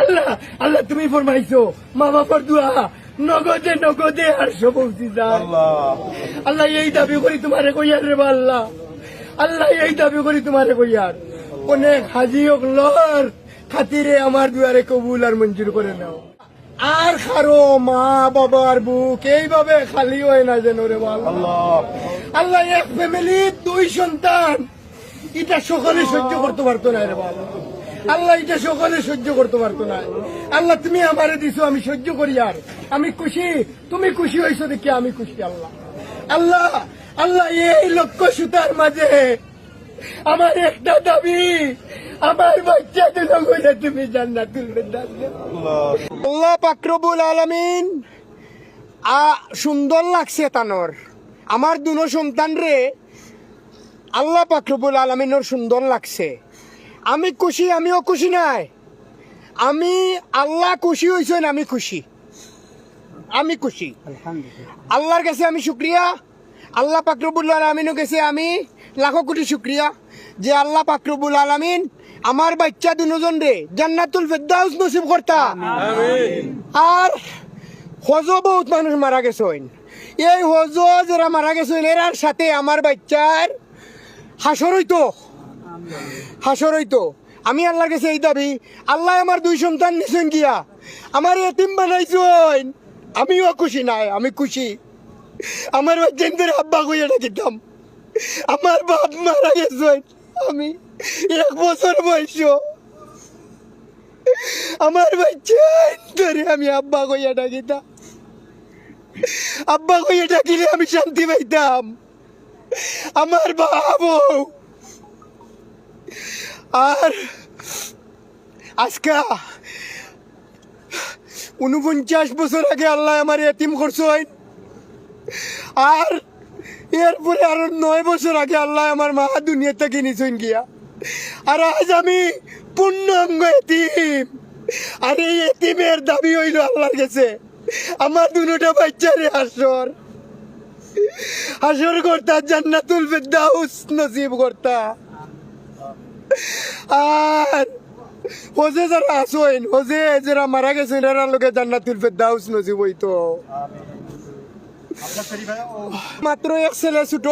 আল্লাহ আল্লাহ তুমি ফরমাইছো মা বাবার দোয়া। নগদে নগদে আর পৌঁছি যায়। আল্লাহ। এই দাবি করি তোমারে কইয়ার রে আল্লাহ। আল্লাহ এই দাবি করি তোমারে কইয়ার অনেক হাজি হোক লর খাতিরে আমার দুয়ারে কবুল আর মঞ্জুর করে নাও। আর খারো মা বাবার বুক এইভাবে খালি হয় না যেন রে আল্লাহ। এক ফ্যামিলি দুই সন্তান এটা সকলে সহ্য করতে পারতো না রে বাবা। আল্লাহ এটা সকলে সহ্য করতে পারতো না। আল্লাহ, তুমি আমারে দিছো, আমি সহ্য করি আর। আমি খুশি, তুমি খুশি হয়েছো দেখি আমি খুশি, আল্লাহ। আল্লাহ আল্লাহ, এই লক্ষ সুতার মাঝে আমার একটা দাবি, আমার বাচ্চা দুটো করে তুমি জান্নাতুল আল্লাহ পাকরবুল আলমিন, আ, সুন্দর লাগছে তানোর। আমার দুনো সন্তান রে, আল্লাহ পাকরবুল আলমিনের সুন্দর লাগছে। আমি খুশি আমিও খুশি নাই। আমি আল্লাহ খুশি হয়েছেন আমি খুশি। আমি খুশি। আল্লাহর কাছে আমি শুক্রিয়া। আল্লাহ পাকরবুল আলমিনের কাছে আমি লাখো কোটি শুক্রিয়া যে আল্লাহ পাকরবুল আলমিন আমার বাচ্চা দুজন রে জান্নাতুল ফেরদাউস নসিব করতা। আর হজ বহুত মানুষ মারা গেছেন এই হজ যারা মারা গেছেন এরার সাথে আমার বাচ্চার হাসর হইতো। হাসর হইতো। আমি আল্লাহর কাছে এই দাবি, আল্লাহ আমার দুই সন্তান নিছেন গিয়া, আমার এতিম বানাইছেন আমিও খুশি, নাই, আমি খুশি। আমার বাচ্চাদের আব্বা কইয়া ডাকিতাম আমার বাপ মারা গেছেন আমি এক বছর বয়স। আমার বাচ্চা ধরে আমি আব্বা কইয়া ডাকিতাম আব্বা কইয়া ডাকিলে আমি শান্তি পাইতাম। আমার বাবু আর আজকা উনপঞ্চাশ বছর আগে আল্লাহ আমার এতিম করছেন। আর এরপরে আরও নয় বছর আগে আল্লাহ আমার মা দুনিয়া থেকে নিছেন গিয়া। আর আজ আমি পূর্ণাঙ্গ এতিম। আর এই এতিমের দাবি হইল আল্লাহর কাছে, আমার দুটা বাচ্চারে আসর আসর করতা জান্নাতুল ফেরদাউস নসিব করতা। আর হোজে যারা আসেন হোজে যারা মারা গেছেন এরা লোকে জান্নাতুল ফেরদাউস নসিব হইতো। মাত্র এক ছেলে ছোট